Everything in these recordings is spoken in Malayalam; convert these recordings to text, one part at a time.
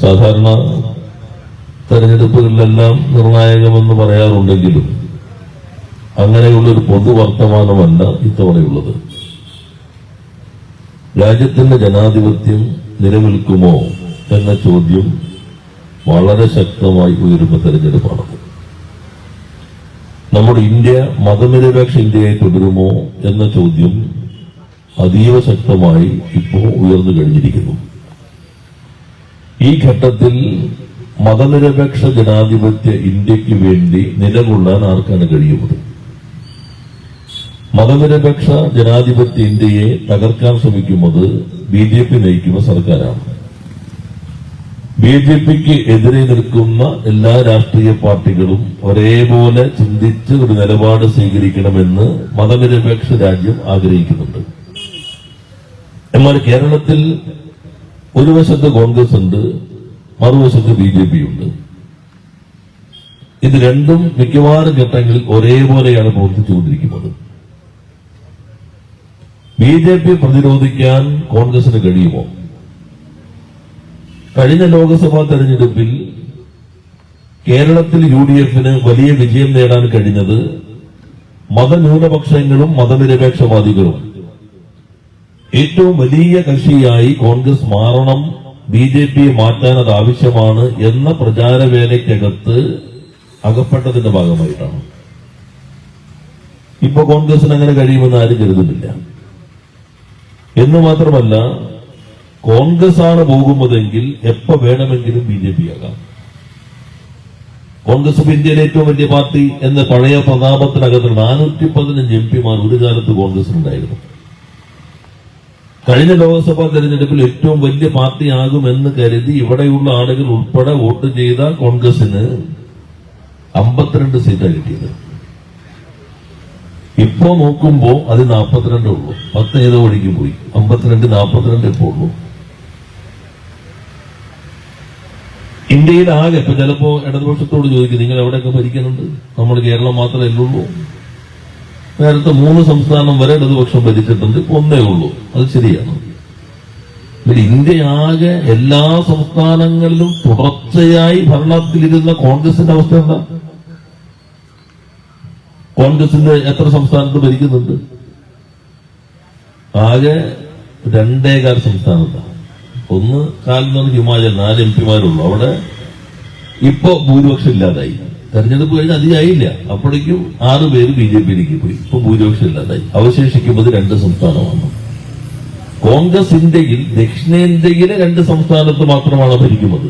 സാധാരണ തെരഞ്ഞെടുപ്പുകളിലെല്ലാം നിർണായകമെന്ന് പറയാറുണ്ടെങ്കിലും അങ്ങനെയുള്ളൊരു പൊതുവർത്തമാനമല്ല ഇത്തവണയുള്ളത്. രാജ്യത്തിന്റെ ജനാധിപത്യം നിലനിൽക്കുമോ എന്ന ചോദ്യം വളരെ ശക്തമായി ഉയരുന്ന തെരഞ്ഞെടുപ്പാണത് നമ്മുടെ ഇന്ത്യ മതനിരപേക്ഷ ഇന്ത്യയായി തുടരുമോ എന്ന ചോദ്യം അതീവ ശക്തമായി ഇപ്പോൾ ഉയർന്നു കഴിഞ്ഞിരിക്കുന്നു. ഈ ഘട്ടത്തിൽ മതനിരപേക്ഷ ജനാധിപത്യ ഇന്ത്യയ്ക്ക് വേണ്ടി നിലകൊള്ളാൻ ആർക്കാണ് കഴിയുന്നത്? മതനിരപേക്ഷ ജനാധിപത്യ ഇന്ത്യയെ തകർക്കാൻ ശ്രമിക്കുന്നത് ബി ജെ പി നയിക്കുന്ന സർക്കാരാണ്. ബി ജെ പിക്ക് എതിരെ നിൽക്കുന്ന എല്ലാ രാഷ്ട്രീയ പാർട്ടികളും ഒരേപോലെ ചിന്തിച്ച് ഒരു നിലപാട് സ്വീകരിക്കണമെന്ന് മതനിരപേക്ഷ രാജ്യം ആഗ്രഹിക്കുന്നുണ്ട്. എന്നാൽ കേരളത്തിൽ ഒരു വശത്ത് കോൺഗ്രസ് ഉണ്ട് മറുവശത്ത് ബി ജെ പി ഉണ്ട്. ഇത് രണ്ടും മിക്കവാറും ഘട്ടങ്ങളിൽ ഒരേപോലെയാണ് പ്രവർത്തിച്ചുകൊണ്ടിരിക്കുന്നത്. ബി ജെ പി പ്രതിരോധിക്കാൻ കോൺഗ്രസിന് കഴിയുമോ? കഴിഞ്ഞ ലോക്സഭാ തെരഞ്ഞെടുപ്പിൽ കേരളത്തിൽ യു ഡി എഫിന് വലിയ വിജയം നേടാൻ കഴിഞ്ഞത് മതന്യൂനപക്ഷങ്ങളും മതനിരപേക്ഷവാദികളും ഏറ്റവും വലിയ കക്ഷിയായി കോൺഗ്രസ് മാറണം ബി ജെ പിയെ മാറ്റാൻ അത് ആവശ്യമാണ് എന്ന പ്രചാരവേലയ്ക്കകത്ത് അകപ്പെട്ടതിന്റെ ഭാഗമായിട്ടാണ്. ഇപ്പൊ കോൺഗ്രസിന് അങ്ങനെ കഴിയുമെന്ന് ആരും കരുതുന്നില്ല. എന്ന് മാത്രമല്ല കോൺഗ്രസ് ആണ് പോകുന്നതെങ്കിൽ എപ്പോ വേണമെങ്കിലും ബി ജെ പി ആകാം. കോൺഗ്രസ് ഇന്ത്യയിലെ ഏറ്റവും വലിയ പാർട്ടി എന്ന പഴയ പ്രതാപത്തിനകത്ത് നാനൂറ്റി പതിനഞ്ച് എം പിമാർ ഒരു കാലത്ത് കോൺഗ്രസിനുണ്ടായിരുന്നു കഴിഞ്ഞ ലോക്സഭാ തെരഞ്ഞെടുപ്പിൽ ഏറ്റവും വലിയ പാർട്ടിയാകുമെന്ന് കരുതി ഇവിടെയുള്ള ആളുകൾ ഉൾപ്പെടെ വോട്ട് ചെയ്ത കോൺഗ്രസിന് അമ്പത്തിരണ്ട് സീറ്റാണ് കിട്ടിയത്. ഇപ്പോ നോക്കുമ്പോ അത് നാൽപ്പത്തിരണ്ടേ ഉള്ളൂ. പത്ത് ഏതോ വഴിക്ക് പോയി. അമ്പത്തിരണ്ട് നാൽപ്പത്തിരണ്ട് ഇപ്പോ ഉള്ളൂ. ഇന്ത്യയിൽ ആകെ ഇപ്പൊ ചിലപ്പോ ഇടതുപക്ഷത്തോട് ചോദിക്കും നിങ്ങൾ എവിടെയൊക്കെ ഭരിക്കുന്നുണ്ട്? നമ്മൾ കേരളം മാത്രമേ ഉള്ളൂ. നേരത്തെ മൂന്ന് സംസ്ഥാനം വരെ ഇടതുപക്ഷം ഭരിച്ചിട്ടുണ്ട്. ഒന്നേ ഉള്ളൂ. അത് ശരിയാണ്. ഇന്ത്യയാകെ എല്ലാ സംസ്ഥാനങ്ങളിലും തുടർച്ചയായി ഭരണത്തിലിരുന്ന കോൺഗ്രസിന്റെ അവസ്ഥ എന്താ? കോൺഗ്രസിന്റെ എത്ര സംസ്ഥാനത്ത് ഭരിക്കുന്നുണ്ട്? ആകെ രണ്ടേകാൽ സംസ്ഥാനത്താണ് ഒന്ന് കാലിൽ ഹിമാചൽ നാല് എം പിമാരുള്ളൂ. അവിടെ ഇപ്പൊ ഭൂരിപക്ഷം ഇല്ലാതായി. തെരഞ്ഞെടുപ്പ് കഴിഞ്ഞ് അതിയായില്ല. അപ്പോഴേക്കും ആറ് പേര് ബി ജെ പിയിലേക്ക് പോയി. ഇപ്പൊ ഭൂരിപക്ഷം ഇല്ലാതായി അവശേഷിക്കുന്നത് രണ്ട് സംസ്ഥാനമാണ്. കോൺഗ്രസ് ഇന്ത്യയിൽ ദക്ഷിണേന്ത്യയിലെ രണ്ട് സംസ്ഥാനത്ത് മാത്രമാണ് ഭരിക്കുന്നത്.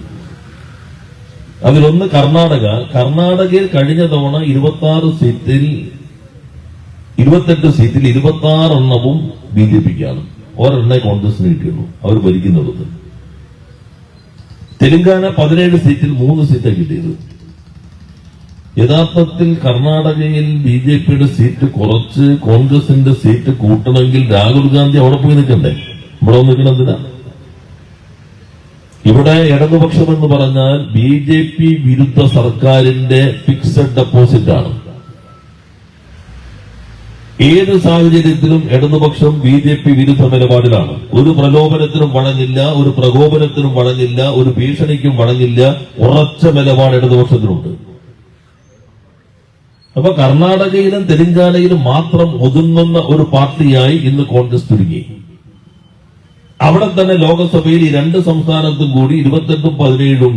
അതിലൊന്ന് കർണാടക. കർണാടകയിൽ കഴിഞ്ഞ തവണ ഇരുപത്തി ആറ് സീറ്റിൽ ഇരുപത്തെട്ട് സീറ്റിൽ ഇരുപത്തി ആറെണ്ണവും ബി ജെ പിക്കാണ്. ഒരെണ്ണേ കോൺഗ്രസിന് കിട്ടിയുള്ളൂ. അവർ ഭരിക്കുന്നുള്ളത് തെലങ്കാന പതിനേഴ് സീറ്റിൽ മൂന്ന് സീറ്റാണ് കിട്ടിയത്. യഥാർത്ഥത്തിൽ കർണാടകയിൽ ബി ജെ പിയുടെ സീറ്റ് കുറച്ച് കോൺഗ്രസിന്റെ സീറ്റ് കൂട്ടണമെങ്കിൽ രാഹുൽ ഗാന്ധി അവിടെ പോയി നിൽക്കണ്ടേ? ഇവിടെ നിൽക്കണെന്തിനാ ഇവിടെ ഇടതുപക്ഷം എന്ന് പറഞ്ഞാൽ ബി ജെ പി വിരുദ്ധ സർക്കാരിന്റെ ഫിക്സഡ് ഡെപ്പോസിറ്റ് ആണ്. ഏത് സാഹചര്യത്തിലും ഇടതുപക്ഷം ബി ജെ പി വിരുദ്ധ നിലപാടിലാണ്. ഒരു പ്രലോഭനത്തിനും വഴങ്ങില്ല ഒരു പ്രകോപനത്തിനും വഴങ്ങില്ല ഒരു ഭീഷണിക്കും വഴങ്ങില്ല ഉറച്ച നിലപാട് ഇടതുപക്ഷത്തിനുണ്ട്. അപ്പൊ കർണാടകയിലും തെലങ്കാനയിലും മാത്രം ഒതുങ്ങുന്ന ഒരു പാർട്ടിയായി ഇന്ന് കോൺഗ്രസ് ചുരുങ്ങി അവിടെ തന്നെ ലോകസഭയിൽ ഈ രണ്ട് സംസ്ഥാനത്തും കൂടി ഇരുപത്തെട്ടും പതിനേഴും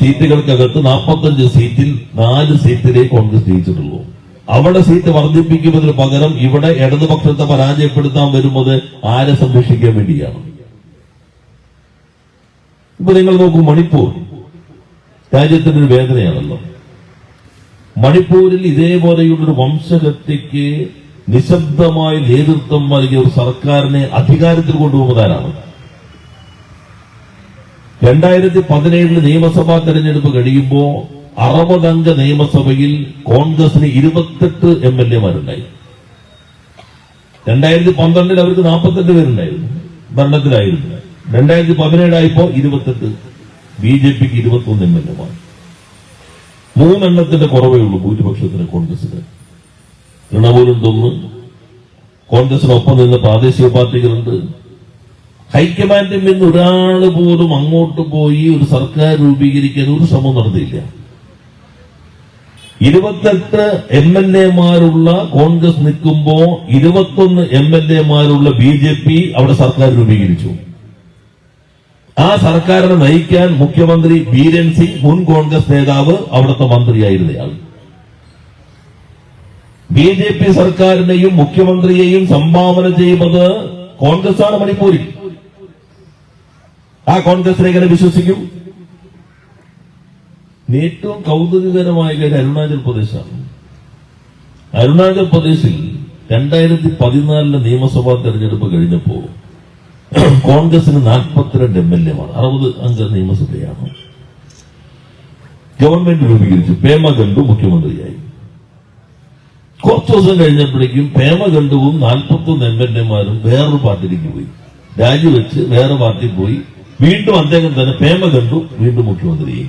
സീറ്റുകൾക്കകത്ത് നാൽപ്പത്തഞ്ച് സീറ്റിൽ നാല് സീറ്റിലേ കോൺഗ്രസ് ജയിച്ചിട്ടുള്ളൂ. അവിടെ സീറ്റ് വർദ്ധിപ്പിക്കുന്നതിന് പകരം ഇവിടെ ഇടതുപക്ഷത്തെ പരാജയപ്പെടുത്താൻ വരുന്നത് ആരെ സംരക്ഷിക്കാൻ വേണ്ടിയാണ്? ഇപ്പൊ നിങ്ങൾ നോക്കൂ മണിപ്പൂർ. രാജ്യത്തിന്റെ ഒരു വേദനയാണല്ലോ. മണിപ്പൂരിൽ ഇതേപോലെയുള്ളൊരു വംശഹത്യക്ക് നിശബ്ദമായി നേതൃത്വം നൽകിയ ഒരു സർക്കാരിനെ അധികാരത്തിൽ കൊണ്ടുപോകുന്നതാരാണ്? രണ്ടായിരത്തി പതിനേഴിൽ നിയമസഭാ തെരഞ്ഞെടുപ്പ് കഴിയുമ്പോൾ അറുപതംഗ നിയമസഭയിൽ കോൺഗ്രസിന് ഇരുപത്തെട്ട് എം എൽ എമാരുണ്ടായി രണ്ടായിരത്തി പന്ത്രണ്ടിൽ അവർക്ക് നാൽപ്പത്തെട്ട് പേരുണ്ടായിരുന്നു ഭരണത്തിലായിരുന്നു. രണ്ടായിരത്തി പതിനേഴായപ്പോ ഇരുപത്തെട്ട് ബി ജെ പിക്ക് ഇരുപത്തൊന്ന് എം എൽ എമാർ മൂന്നെണ്ണത്തിന്റെ കുറവേ ഉള്ളൂ ഭൂരിപക്ഷത്തിന് കോൺഗ്രസിന്. തൃണമൂലുണ്ടൊന്ന് കോൺഗ്രസിനൊപ്പം നിന്ന് പ്രാദേശിക പാർട്ടികളുണ്ട്. ഹൈക്കമാൻഡിൽ നിന്ന് ഒരാൾ പോലും അങ്ങോട്ട് പോയി ഒരു സർക്കാർ രൂപീകരിക്കാൻ ഒരു ശ്രമം നടത്തിയില്ല ഇരുപത്തെട്ട് എം എൽ എമാരുള്ള കോൺഗ്രസ് നിൽക്കുമ്പോ ഇരുപത്തൊന്ന് എം എൽ എമാരുള്ള ബി ജെ പി അവിടെ സർക്കാർ രൂപീകരിച്ചു. ആ സർക്കാരിനെ നയിക്കാൻ മുഖ്യമന്ത്രി ബീരൻ സിംഗ് മുൻ കോൺഗ്രസ് നേതാവ് അവിടുത്തെ മന്ത്രിയായിരുന്നയാൾ. ബി ജെ പി സർക്കാരിനെയും മുഖ്യമന്ത്രിയെയും സംഭാവന ചെയ്യുന്നത് കോൺഗ്രസ് ആണ് മണിപ്പൂരിൽ. ആ കോൺഗ്രസിനെ എങ്ങനെ വിശ്വസിക്കും? ഏറ്റവും കൗതുകകരമായ കാര്യം അരുണാചൽ പ്രദേശാണ്. അരുണാചൽ പ്രദേശിൽ രണ്ടായിരത്തി പതിനാലിലെ നിയമസഭാ തെരഞ്ഞെടുപ്പ് കഴിഞ്ഞപ്പോ കോൺഗ്രസിന് നാൽപ്പത്തിരണ്ട് എം എൽ എമാർ അറുപത് അംഗ നിയമസഭയാണ്. ഗവൺമെന്റ് രൂപീകരിച്ചു പേമ ഖണ്ഡു മുഖ്യമന്ത്രിയായി. കുറച്ച് ദിവസം കഴിഞ്ഞപ്പോഴേക്കും പേമ ഖണ്ഡുവും നാൽപ്പത്തൊന്ന് എം എൽ എമാരും വേറൊരു പാർട്ടിയിലേക്ക് പോയി. രാജിവെച്ച് വേറെ പാർട്ടി പോയി. വീണ്ടും അദ്ദേഹം തന്നെ പേമ ഖണ്ഡു വീണ്ടും മുഖ്യമന്ത്രിയായി.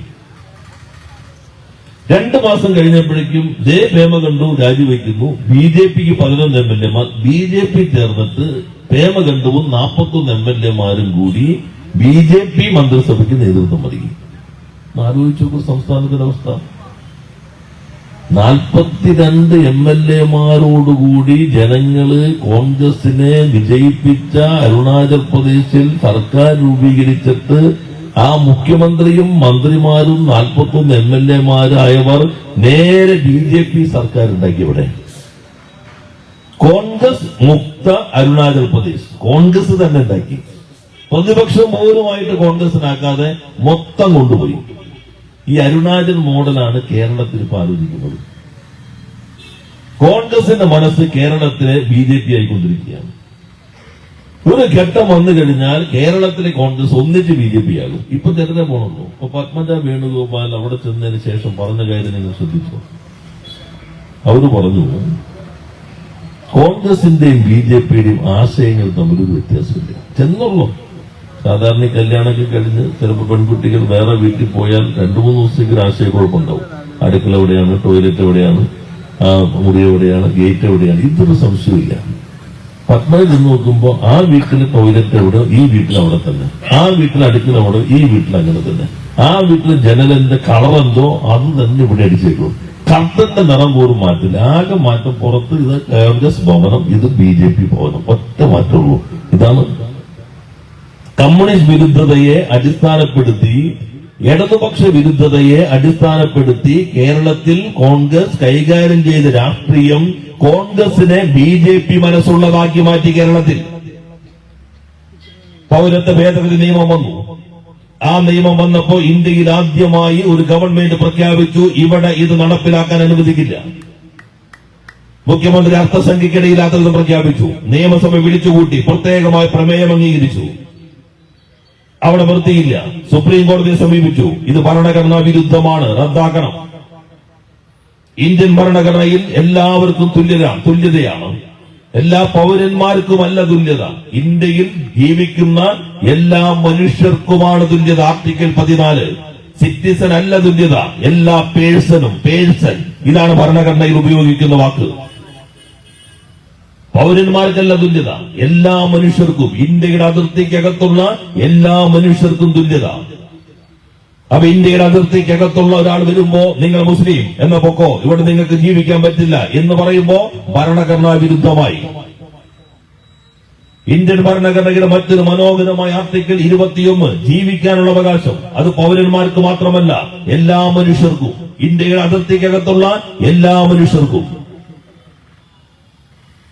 രണ്ട് മാസം കഴിഞ്ഞപ്പോഴേക്കും ജെ പേമകണ്ഡു രാജിവെക്കുന്നു. ബി ജെ പിക്ക് പതിനൊന്ന് എം എൽ എമാർ ബി ജെ പി ചേർന്നിട്ട് പേമകണ്ഡുവും നാൽപ്പത്തൊന്ന് എം എൽ എമാരും കൂടി ബി ജെ പി മന്ത്രിസഭയ്ക്ക് നേതൃത്വം നൽകി. ആലോചിച്ചു സംസ്ഥാനത്തിന്റെ അവസ്ഥ. നാൽപ്പത്തിരണ്ട് എം എൽ എമാരോടുകൂടി ജനങ്ങൾ കോൺഗ്രസിനെ വിജയിപ്പിച്ച അരുണാചൽ പ്രദേശിൽ സർക്കാർ രൂപീകരിച്ചിട്ട് ആ മുഖ്യമന്ത്രിയും മന്ത്രിമാരും നാൽപ്പത്തൊന്ന് എം എൽ എമാരായവർ നേരെ ബി ജെ പി സർക്കാർ ഉണ്ടാക്കി ഇവിടെ. കോൺഗ്രസ് മുക്ത അരുണാചൽ പ്രദേശ്. കോൺഗ്രസ് തന്നെ ഉണ്ടാക്കി. പ്രതിപക്ഷം പോലുമായിട്ട് കോൺഗ്രസിനാക്കാതെ മൊത്തം കൊണ്ടുപോയി. ഈ അരുണാചൽ മോഡലാണ് കേരളത്തിൽ ഇപ്പൊ ആലോചിക്കുന്നത്. കോൺഗ്രസിന്റെ മനസ്സ് കേരളത്തിലെ ബി ജെ പി ആയിക്കൊണ്ടിരിക്കുകയാണ്. ഒരു ഘട്ടം വന്നു കഴിഞ്ഞാൽ കേരളത്തിലെ കോൺഗ്രസ് ഒന്നിച്ച് ബി ജെ പി ആകും. ഇപ്പൊ ചെറുതെ പോണല്ലോ ഇപ്പൊ പത്മജ വേണുഗോപാൽ അവിടെ ചെന്നതിന് ശേഷം പറഞ്ഞ കാര്യം നിങ്ങൾ ശ്രദ്ധിച്ചു? അവർ പറഞ്ഞു കോൺഗ്രസിന്റെയും ബി ജെ പിയുടെയും ആശയങ്ങൾ തമ്മിലൊരു വ്യത്യാസമില്ല. ചെന്നുള്ളൂ. സാധാരണ ഈ കല്യാണമൊക്കെ കഴിഞ്ഞ് ചിലപ്പോൾ പെൺകുട്ടികൾ വേറെ വീട്ടിൽ പോയാൽ രണ്ടു മൂന്ന് ദിവസത്തേക്ക് ആശയക്കുഴപ്പമുണ്ടാവും. അടുക്കള എവിടെയാണ് ടോയ്ലറ്റ് എവിടെയാണ് മുറി എവിടെയാണ് ഗേറ്റ് എവിടെയാണ് ഇതൊരു സംശയമില്ല പത്മയിൽ നിന്ന് നോക്കുമ്പോൾ ആ വീട്ടിൽ ടോയ്ലറ്റ് എവിടെ ഈ വീട്ടിൽ അവിടെ തന്നെ. ആ വീട്ടിൽ അടുക്കള അവിടെ ഈ വീട്ടിൽ അങ്ങനെ തന്നെ. ആ വീട്ടിൽ ജനലിന്റെ കളർ എന്തോ അത് തന്നെ ഇവിടെ അടിച്ചേക്കും. കർത്തന്റെ നിറം പോലും മാറ്റില്ല. ആകെ മാറ്റം പുറത്ത് ഇത് കോൺഗ്രസ് ഭവനം ഇത് ബി ജെ പി ഭവനം. ഒറ്റ മാറ്റമുള്ളൂ. ഇതാണ് കമ്മ്യൂണിസ്റ്റ് വിരുദ്ധതയെ അടിസ്ഥാനപ്പെടുത്തി ഇടതുപക്ഷ വിരുദ്ധതയെ അടിസ്ഥാനപ്പെടുത്തി കേരളത്തിൽ കോൺഗ്രസ് കൈകാര്യം ചെയ്ത രാഷ്ട്രീയം കോൺഗ്രസിനെ ബി ജെ പി മനസ്സുള്ളതാക്കി മാറ്റി കേരളത്തിൽ. പൗരത്വ ഭേദഗതി നിയമം വന്നു. ആ നിയമം വന്നപ്പോ ഇന്ത്യയിൽ ആദ്യമായി ഒരു ഗവൺമെന്റ് പ്രഖ്യാപിച്ചു ഇവിടെ ഇത് നടപ്പിലാക്കാൻ അനുവദിക്കില്ല. മുഖ്യമന്ത്രി അർത്ഥസംഖ്യക്കിടയില്ലാത്തത് പ്രഖ്യാപിച്ചു. നിയമസഭ വിളിച്ചുകൂട്ടി പ്രത്യേകമായി പ്രമേയം അംഗീകരിച്ചു. അവിടെ വൃത്തിയില്ല. സുപ്രീം കോടതിയെ സമീപിച്ചു. ഇത് ഭരണഘടനാ വിരുദ്ധമാണ് റദ്ദാക്കണം. ഇന്ത്യൻ ഭരണഘടനയിൽ എല്ലാവർക്കും തുല്യത തുല്യതയാണ്. എല്ലാ പൗരന്മാർക്കും പൗരന്മാർക്കുമല്ല തുല്യത. ഇന്ത്യയിൽ ജീവിക്കുന്ന എല്ലാ മനുഷ്യർക്കുമാണ് തുല്യത. ആർട്ടിക്കൽ പതിനാല്. സിറ്റിസൺ അല്ല തുല്യത. എല്ലാ പേഴ്സണും പേഴ്സൺ. ഇതാണ് ഭരണഘടനയിൽ ഉപയോഗിക്കുന്ന വാക്ക്. പൗരന്മാർക്കല്ല തുല്യത. എല്ലാ മനുഷ്യർക്കും ഇന്ത്യയുടെ അതിർത്തിക്കകത്തുള്ള എല്ലാ മനുഷ്യർക്കും തുല്യത. അപ്പൊ ഇന്ത്യയുടെ അതിർത്തിക്കകത്തുള്ള ഒരാൾ വരുമ്പോ നിങ്ങൾ മുസ്ലിം എന്ന പൊക്കോ ഇവിടെ നിങ്ങൾക്ക് ജീവിക്കാൻ പറ്റില്ല എന്ന് പറയുമ്പോ ഭരണഘടനാ വിരുദ്ധമായി. ഇന്ത്യൻ ഭരണഘടനയുടെ മറ്റൊരു മനോഹരമായ ആർട്ടിക്കിൾ ഇരുപത്തിയൊന്ന് ജീവിക്കാനുള്ള അവകാശം. അത് പൗരന്മാർക്ക് മാത്രമല്ല എല്ലാ മനുഷ്യർക്കും. ഇന്ത്യയുടെ അതിർത്തിക്കകത്തുള്ള എല്ലാ മനുഷ്യർക്കും.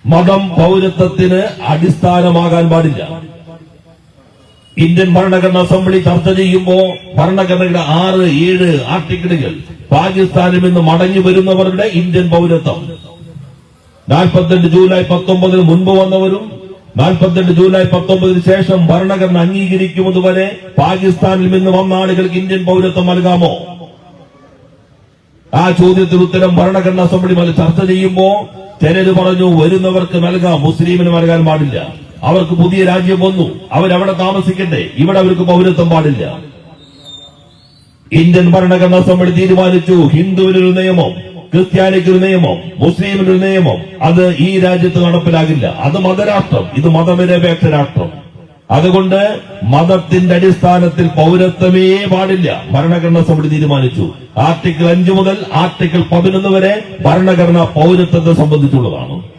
മതം പൗരത്വത്തിന് അടിസ്ഥാനമാകാൻ പാടില്ല. ഇന്ത്യൻ ഭരണഘടനാ അസംബ്ലി ചർച്ച ചെയ്യുമ്പോ ഭരണഘടനയുടെ ആറ് ഏഴ് ആർട്ടിക്കിളുകൾ പാകിസ്ഥാനിൽ നിന്ന് മടങ്ങി വരുന്നവരുടെ ഇന്ത്യൻ പൗരത്വം. നാൽപ്പത്തിരണ്ട് ജൂലൈ പത്തൊമ്പതിന് മുൻപ് വന്നവരും നാൽപ്പത്തിരണ്ട് ജൂലൈ പത്തൊമ്പതിന് ശേഷം ഭരണഘടന അംഗീകരിക്കുന്നതുവരെ പാകിസ്ഥാനിൽ നിന്ന് വന്ന ആളുകൾക്ക് ഇന്ത്യൻ പൗരത്വം നൽകാമോ? ആ ചോദ്യത്തിന് ഉത്തരം ഭരണഘടനാ അസംബ്ലി ചർച്ച ചെയ്യുമ്പോ ചിലര് പറഞ്ഞു വരുന്നവർക്ക് നൽകാം മുസ്ലിമിന് നൽകാൻ പാടില്ല. അവർക്ക് പുതിയ രാജ്യം വന്നു. അവരവിടെ താമസിക്കട്ടെ. ഇവിടെ അവർക്ക് പൗരത്വം പാടില്ല. ഇന്ത്യൻ ഭരണഘടനാ സമിതി തീരുമാനിച്ചു. ഹിന്ദുവിനൊരു നിയമം ക്രിസ്ത്യാനിക്കൊരു നിയമം മുസ്ലിമിനൊരു നിയമം. അത് ഈ രാജ്യത്ത് നടപ്പിലാകില്ല. അത് മതരാഷ്ട്രം. ഇത് മതനിരപേക്ഷ രാഷ്ട്രം അതുകൊണ്ട് മതത്തിന്റെ അടിസ്ഥാനത്തിൽ പൗരത്വമേ പാടില്ല. ഭരണഘടനാ സമിതി തീരുമാനിച്ചു. ആർട്ടിക്കിൾ അഞ്ചു മുതൽ ആർട്ടിക്കിൾ പതിനൊന്ന് വരെ ഭരണഘടന പൗരത്വത്തെ സംബന്ധിച്ചുള്ളതാണ്.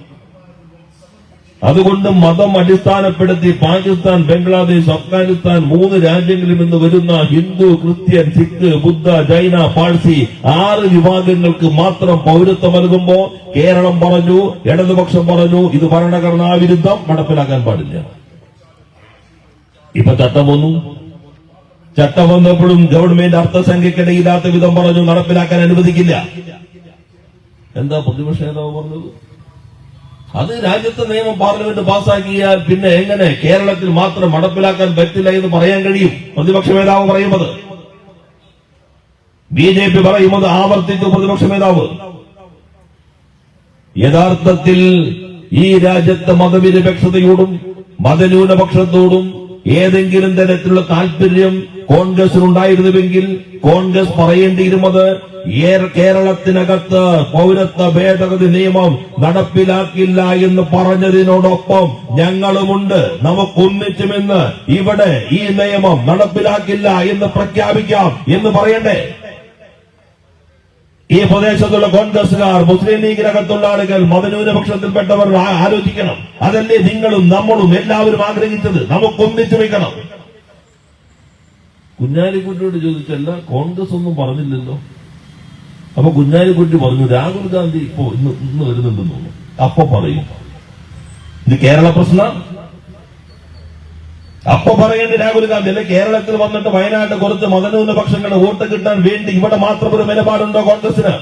അതുകൊണ്ട് മതം അടിസ്ഥാനപ്പെടുത്തി പാകിസ്ഥാൻ ബംഗ്ലാദേശ് അഫ്ഗാനിസ്ഥാൻ മൂന്ന് രാജ്യങ്ങളിൽ നിന്ന് വരുന്ന ഹിന്ദു ക്രിസ്ത്യൻ സിഖ് ബുദ്ധ ജൈന പാഴ്സി ആറ് വിഭാഗങ്ങൾക്ക് മാത്രം പൗരത്വം നൽകുമ്പോൾ കേരളം പറഞ്ഞു ഇടതുപക്ഷം പറഞ്ഞു ഇത് ഭരണഘടനാ വിരുദ്ധം നടപ്പിലാക്കാൻ പാടില്ല. ഇപ്പൊ ചട്ടം വന്നു. ചട്ടം വന്നപ്പോഴും ഗവൺമെന്റ് അർത്ഥസംഖ്യക്കിടയില്ലാത്ത വിധം പറഞ്ഞു നടപ്പിലാക്കാൻ അനുവദിക്കില്ല. എന്താ പ്രതിപക്ഷ നേതാവ് പറഞ്ഞത്? അത് രാജ്യത്തെ നിയമം പാർലമെന്റ് പാസാക്കിയാൽ പിന്നെ എങ്ങനെ കേരളത്തിൽ മാത്രം നടപ്പിലാക്കാൻ പറ്റില്ല എന്ന് പറയാൻ കഴിയും? പ്രതിപക്ഷ നേതാവ് പറയുന്നത്. ബി ജെ പി പറയുന്നത് ആവർത്തിച്ചു പ്രതിപക്ഷ നേതാവ്. യഥാർത്ഥത്തിൽ ഈ രാജ്യത്തെ മതനിരപേക്ഷതയോടും മതന്യൂനപക്ഷത്തോടും ഏതെങ്കിലും തരത്തിലുള്ള താല്പര്യം കോൺഗ്രസിനുണ്ടായിരുന്നുവെങ്കിൽ കോൺഗ്രസ് പറയേണ്ടിയിരുന്നത് കേരളത്തിനകത്ത് പൗരത്വ ഭേദഗതി നിയമം നടപ്പിലാക്കില്ല എന്ന് പറഞ്ഞതിനോടൊപ്പം ഞങ്ങളുമുണ്ട്. നമുക്കൊന്നിച്ചുമെന്ന് ഇവിടെ ഈ നിയമം നടപ്പിലാക്കില്ല എന്ന് പ്രഖ്യാപിക്കാം എന്ന് പറയണ്ടേ? ഈ പ്രദേശത്തുള്ള കോൺഗ്രസുകാർ മുസ്ലിം ലീഗിനകത്തുള്ള ആളുകൾ മതന്യൂനപക്ഷത്തിൽപ്പെട്ടവർ ആലോചിക്കണം. അതല്ലേ നിങ്ങളും നമ്മളും എല്ലാവരും ആഗ്രഹിച്ചത്. നമുക്ക് ഒന്നിച്ചു വയ്ക്കണം. കുഞ്ഞാലിക്കുട്ടിയോട് ചോദിച്ചല്ല കോൺഗ്രസ് ഒന്നും പറഞ്ഞില്ലല്ലോ. അപ്പൊ കുഞ്ഞാലിക്കുട്ടി പറഞ്ഞു രാഹുൽ ഗാന്ധി ഇപ്പോ ഇന്ന് ഇന്ന് വരുന്നുണ്ടെന്ന് തോന്നുന്നു. അപ്പൊ പറയും. ഇത് കേരള പ്രശ്നം? അപ്പൊ പറയേണ്ട രാഹുൽ ഗാന്ധി അല്ലെ കേരളത്തിൽ വന്നിട്ട് വയനാട് കുറച്ച് മതനൂന്ന് പക്ഷങ്ങളുടെ വോട്ട് കിട്ടാൻ വേണ്ടി ഇവിടെ മാത്രം ഒരു നിലപാടുണ്ടോ കോൺഗ്രസിന്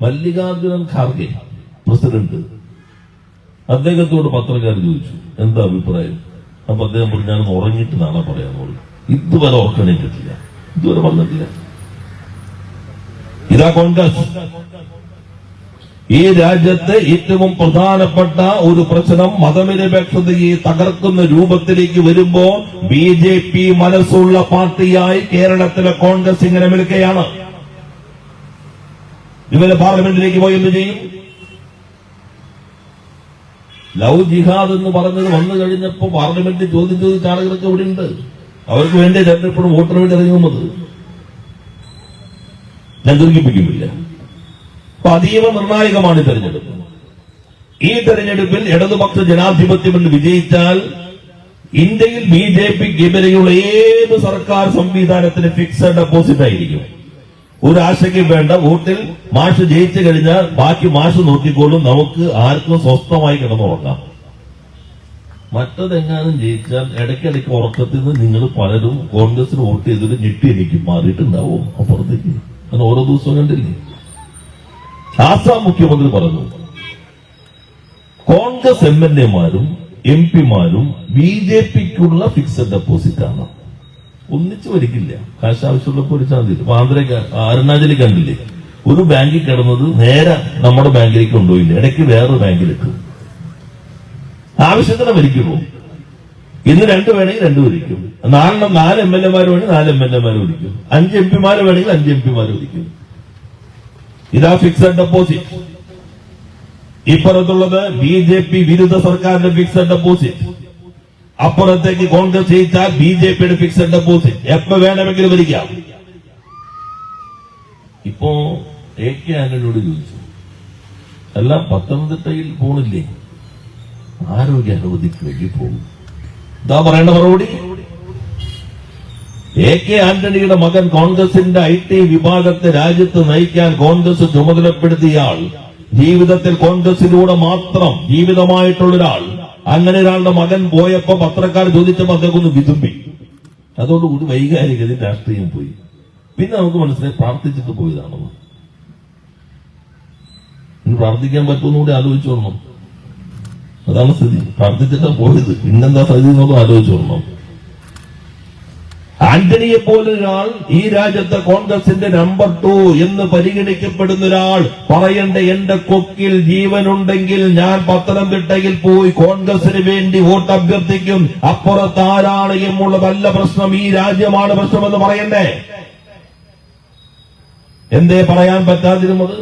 മല്ലികാർജുനൻ ഖാർഗെ പ്രസിഡന്റ്. അദ്ദേഹത്തോട് പത്രക്കാർ ചോദിച്ചു എന്താ അഭിപ്രായം? അപ്പൊ അദ്ദേഹം പറഞ്ഞു ഞാൻ ഉറങ്ങിയിട്ട് നാളെ പറയാൻ ഇതുവരെ ഓർക്കണിട്ടിട്ടില്ല ഇതുവരെ പറഞ്ഞിട്ടില്ല ഇതാ കോൺഗ്രസ്. ഈ രാജ്യത്ത് ഏറ്റവും പ്രധാനപ്പെട്ട ഒരു പ്രശ്നം മതനിരപേക്ഷതയെ തകർക്കുന്ന രൂപത്തിലേക്ക് വരുമ്പോ ബി ജെ പി മനസ്സുള്ള പാർട്ടിയായി കേരളത്തിലെ കോൺഗ്രസ് ഇങ്ങനെ നിൽക്കുകയാണ്. ഇവരെ പാർലമെന്റിലേക്ക് പോയി എന്ത് ചെയ്യും? ലവ് ജിഹാദ് എന്ന് പറഞ്ഞത് വന്നു കഴിഞ്ഞപ്പോ പാർലമെന്റിൽ ചോദ്യം ചോദിച്ച ആളുകളൊക്കെ ഇവിടെ ഉണ്ട്. അവർക്ക് വേണ്ടി രണ്ടിപ്പോഴും വോട്ടർ വേണ്ടി ഇറങ്ങുന്നത്. ഞാൻ ദുർഗിപ്പിക്കുന്നില്ല അപ്പൊ അതീവ നിർണായകമാണ് ഈ തെരഞ്ഞെടുപ്പ്. ഈ തെരഞ്ഞെടുപ്പിൽ ഇടതുപക്ഷ ജനാധിപത്യം എന്ന് വിജയിച്ചാൽ ഇന്ത്യയിൽ ബി ജെ പിക്ക് എതിരെയുള്ള ഏത് സർക്കാർ സംവിധാനത്തിന് ഫിക്സഡ് ഡെപ്പോസിറ്റ് ആയിരിക്കും? ഒരു ആശയ്ക്കും വേണ്ട. വോട്ടിൽ മാഷ് ജയിച്ചു കഴിഞ്ഞാൽ ബാക്കി മാഷ് നോക്കിക്കോളും. നമുക്ക് ആർക്കും സ്വസ്ഥമായി കിടന്നുറങ്ങാം മറ്റതെങ്ങാനും ജയിച്ചാൽ ഇടയ്ക്കിടയ്ക്ക് ഉറക്കത്തിൽ നിന്ന് നിങ്ങൾ പലരും കോൺഗ്രസിന് വോട്ട് ചെയ്തിട്ട് ഞെട്ടി എനിക്ക് മാറിയിട്ടുണ്ടാവും. അപ്പുറത്തേക്ക്. അങ്ങനെ ഓരോ ദിവസവും കണ്ടില്ലേ? ആസാം മുഖ്യമന്ത്രി പറഞ്ഞു കോൺഗ്രസ് എം എൽ എമാരും എം പിമാരും ബി ജെ പിക്കുള്ള ഫിക്സഡ് ഡെപ്പോസിറ്റ് ആണ്. ഒന്നിച്ചു വരിക്കില്ല. കാശ് ആവശ്യമുള്ളപ്പോൾ ഒരു ചാന്തി ആന്ധ്ര ആന്ധ്രയ്ക്ക് അരുണാചലി കണ്ടില്ലേ? ഒരു ബാങ്കിൽ കിടന്നത് നേരെ നമ്മുടെ ബാങ്കിലേക്ക് കൊണ്ടുപോയില്ല? ഇടയ്ക്ക് വേറൊരു ബാങ്കിലെത്തും ആവശ്യത്തിന് വരിക്കുമോ ഇന്ന് രണ്ട് വേണമെങ്കിൽ രണ്ട് വരിക്കും. നാലെണ്ണം നാല് എം എൽ എമാർ വേണമെങ്കിൽ നാല് എം എൽ എമാർ വിളിക്കും അഞ്ച് എം പിമാർ വേണമെങ്കിൽ അഞ്ച് എം പിമാർ ഭരിക്കും ഇതാ ഫിക്സഡ് ഡെപ്പോസിറ്റ് ഇപ്പുറത്തുള്ളത് ബി ജെ പി വിരുദ്ധ സർക്കാരിന്റെ ഫിക്സഡ് ഡെപ്പോസിറ്റ് അപ്പുറത്തേക്ക് കോൺഗ്രസ് ജയിച്ചാൽ ബി ജെ പിയുടെ ഫിക്സഡ് ഡെപ്പോസിറ്റ് എപ്പോ വേണമെങ്കിലും ഭരിക്കാം. ഇപ്പോ എ കെ ആന്റണിയോട് ചോദിച്ചു. അല്ല പത്തനംതിട്ടയിൽ പോണില്ലേ? ആരോഗ്യ അനുമതിക്ക് വേണ്ടി പോകും. ഇതാ പറയേണ്ട മറുപടി. എ കെ ആന്റണിയുടെ മകൻ കോൺഗ്രസിന്റെ ഐ ടി വിഭാഗത്തെ രാജ്യത്ത് നയിക്കാൻ കോൺഗ്രസ് ചുമതലപ്പെടുത്തിയ ആൾ ജീവിതത്തിൽ കോൺഗ്രസിലൂടെ മാത്രം ജീവിതമായിട്ടുള്ളൊരാൾ അങ്ങനെ ഒരാളുടെ മകൻ പോയപ്പോ പത്രക്കാർ ചോദിച്ചപ്പോ അദ്ദേഹം ഒന്ന് വിതുമ്പി. അതോടുകൂടി വൈകാരികത രാഷ്ട്രീയം പോയി. പിന്നെ നമുക്ക് മനസ്സിലായി പ്രാർത്ഥിച്ചിട്ട് പോയതാണെന്ന് ഇനി പ്രാർത്ഥിക്കാൻ പറ്റുമെന്നുകൂടി ആലോചിച്ചോളണം അതാണ് സ്ഥിതി. പ്രാർത്ഥിച്ചിട്ടാണ് പോയത്. പിന്നെന്താ സ്ഥിതി എന്നുള്ളത് ആലോചിച്ചോളണം ആന്റണിയെ പോലെ ഒരാൾ ഈ രാജ്യത്തെ കോൺഗ്രസിന്റെ നമ്പർ ടു എന്ന് പരിഗണിക്കപ്പെടുന്ന ഒരാൾ പറയേണ്ട എന്റെ കൊക്കിൽ ജീവനുണ്ടെങ്കിൽ ഞാൻ പത്തനംതിട്ടയിൽ പോയി കോൺഗ്രസിന് വേണ്ടി വോട്ട് അഭ്യർത്ഥിക്കും. അപ്പുറത്ത് ആരാണ് എന്നുള്ളതല്ല പ്രശ്നം ഈ രാജ്യമാണ് പ്രശ്നമെന്ന് പറയണ്ടേ? എന്തേ പറയാൻ പറ്റാതിരുന്നത്?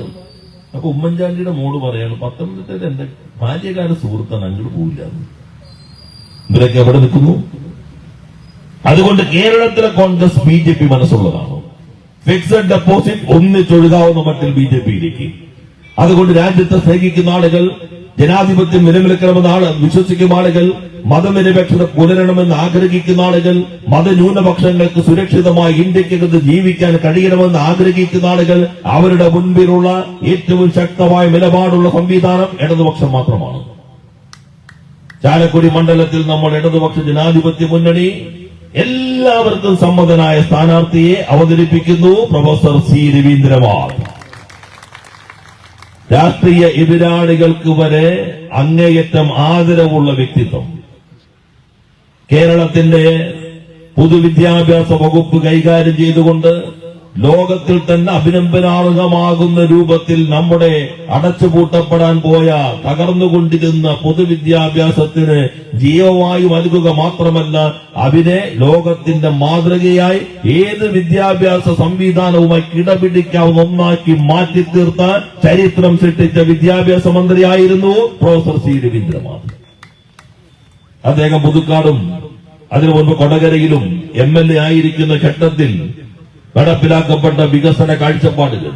അപ്പൊ ഉമ്മൻചാണ്ടിയുടെ മോൾ പറയാണ് പത്തനംതിട്ടയിൽ എന്റെ ബാല്യകാല സുഹൃത്താണ് അങ്ങോട്ട് പോയില്ല ഇവരൊക്കെ എവിടെ നിൽക്കുന്നു? അതുകൊണ്ട് കേരളത്തിലെ കോൺഗ്രസ് ബി ജെ പി മനസ്സുള്ളതാണ്. ഫിക്സഡ് ഡെപ്പോസിറ്റ് ഒന്നിച്ചൊഴുകാവുന്ന മട്ടിൽ ബി ജെ പിയിലേക്ക്. അതുകൊണ്ട് രാജ്യത്തെ സ്നേഹിക്കുന്ന ആളുകൾ ജനാധിപത്യം നിലനിൽക്കണമെന്ന് ആൾ വിശ്വസിക്കുന്ന ആളുകൾ മതനിരപേക്ഷത പുലരണമെന്ന് ആഗ്രഹിക്കുന്ന ആളുകൾ മതന്യൂനപക്ഷങ്ങൾക്ക് സുരക്ഷിതമായി ഇന്ത്യക്കകത്ത് ജീവിക്കാൻ കഴിയണമെന്ന് ആഗ്രഹിക്കുന്ന ആളുകൾ അവരുടെ മുൻപിലുള്ള ഏറ്റവും ശക്തമായ നിലപാടുള്ള സംവിധാനം ഇടതുപക്ഷം മാത്രമാണ്. ചാലക്കുടി മണ്ഡലത്തിൽ നമ്മൾ ഇടതുപക്ഷ ജനാധിപത്യ മുന്നണി എല്ലാവർക്കും സമ്മതനായ സ്ഥാനാർത്ഥിയെ അവതരിപ്പിക്കുന്നു പ്രൊഫസർ സി രവീന്ദ്രനാഥ് രാഷ്ട്രീയ എതിരാളികൾക്ക് വരെ അങ്ങേയറ്റം ആദരവുള്ള വ്യക്തിത്വം. കേരളത്തിന്റെ പൊതുവിദ്യാഭ്യാസ വകുപ്പ് കൈകാര്യം ചെയ്തുകൊണ്ട് ലോകത്തിൽ തന്നെ അഭിനന്ദനാർഹമാകുന്ന രൂപത്തിൽ നമ്മുടെ അടച്ചുപൂട്ടപ്പെടാൻ പോയ തകർന്നുകൊണ്ടിരുന്ന പൊതുവിദ്യാഭ്യാസത്തിന് ജീവമായി നൽകുക മാത്രമല്ല അതിനെ ലോകത്തിന്റെ മാതൃകയായി ഏത് വിദ്യാഭ്യാസ സംവിധാനവുമായി കിടപിടിക്കാവുന്ന ഒന്നാക്കി മാറ്റി തീർത്താൻ ചരിത്രം സൃഷ്ടിച്ച വിദ്യാഭ്യാസ മന്ത്രിയായിരുന്നു പ്രൊഫസർ സി രവീന്ദ്രനാഥ്. അദ്ദേഹം പുതുക്കാടും അതിനു മുൻപ് കൊടകരയിലും എം എൽ എ ആയിരിക്കുന്ന ഘട്ടത്തിൽ നടപ്പിലാക്കപ്പെട്ട വികസന കാഴ്ചപ്പാടുകൾ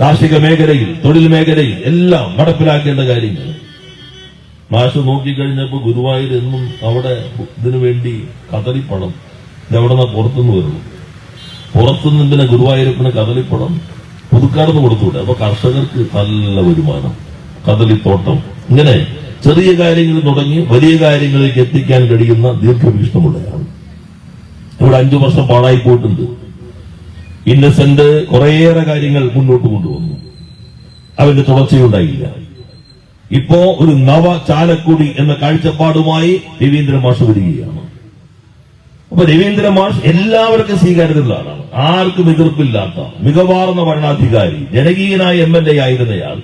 കാർഷിക മേഖലയിൽ തൊഴിൽ മേഖലയിൽ എല്ലാം നടപ്പിലാക്കേണ്ട കാര്യങ്ങൾ മാഷ് നോക്കിക്കഴിഞ്ഞപ്പോ ഗുരുവായൂർ എന്നും അവിടെ ഇതിനു വേണ്ടി കദളിപ്പണം ഇതെവിടെ നിന്ന് പുറത്തുനിന്ന് വരുന്നു പുറത്തുനിന്ന് പിന്നെ ഗുരുവായൂരപ്പിന് കദളിപ്പണം പുതുക്കാടുന്ന് കൊടുത്തുവിടെ. അപ്പൊ കർഷകർക്ക് നല്ല വരുമാനം. കദളിത്തോട്ടം. ഇങ്ങനെ ചെറിയ കാര്യങ്ങൾ തുടങ്ങി വലിയ കാര്യങ്ങളിലേക്ക് എത്തിക്കാൻ കഴിയുന്ന ദീർഘവീക്ഷണമുള്ളതാണ്. ഇവിടെ അഞ്ചു വർഷം പാടായി പോയിട്ടുണ്ട്. ഇന്നസെന്റ് കുറേയേറെ കാര്യങ്ങൾ മുന്നോട്ട് കൊണ്ടുവന്നു. അവന്റെ തുടർച്ചയുണ്ടായില്ല. ഇപ്പോ ഒരു നവ ചാലക്കുടി എന്ന കാഴ്ചപ്പാടുമായി രവീന്ദ്ര മാഷ് വരികയാണ്. അപ്പൊ രവീന്ദ്ര മാഷ് എല്ലാവർക്കും സ്വീകാര്യതയുള്ള ആളാണ് ആർക്കും എതിർപ്പില്ലാത്ത മികവാർന്ന ഭരണാധികാരി ജനകീയനായ എം എൽ എ ആയിരുന്നയാൾ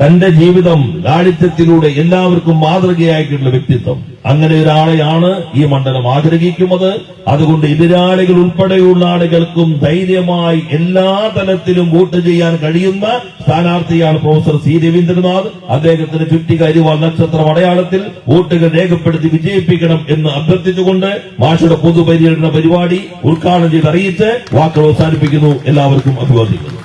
തന്റെ ജീവിതം ലാളിത്യത്തിലൂടെ എല്ലാവർക്കും മാതൃകയായിട്ടുള്ള വ്യക്തിത്വം. അങ്ങനെ ഒരാളെയാണ് ഈ മണ്ഡലം ആഗ്രഹിക്കുന്നത്. അതുകൊണ്ട് എതിരാളികൾ ഉൾപ്പെടെയുള്ള ആളുകൾക്കും ധൈര്യമായി എല്ലാ തലത്തിലും വോട്ട് ചെയ്യാൻ കഴിയുന്ന സ്ഥാനാർത്ഥിയാണ് പ്രൊഫസർ സി രവീന്ദ്രനാഥ്. അദ്ദേഹത്തിന് ചുറ്റിക അരിവാൾ നക്ഷത്ര അടയാളത്തിൽ വോട്ടുകൾ രേഖപ്പെടുത്തി വിജയിപ്പിക്കണം എന്ന് അഭ്യർത്ഥിച്ചുകൊണ്ട് മാഷയുടെ പൊതുപര്യടന പരിപാടി ഉദ്ഘാടനം ചെയ്ത് അറിയിച്ച് വാക്കുകൾ അവസാനിപ്പിക്കുന്നു. എല്ലാവർക്കും അഭിവാദിക്കുന്നു.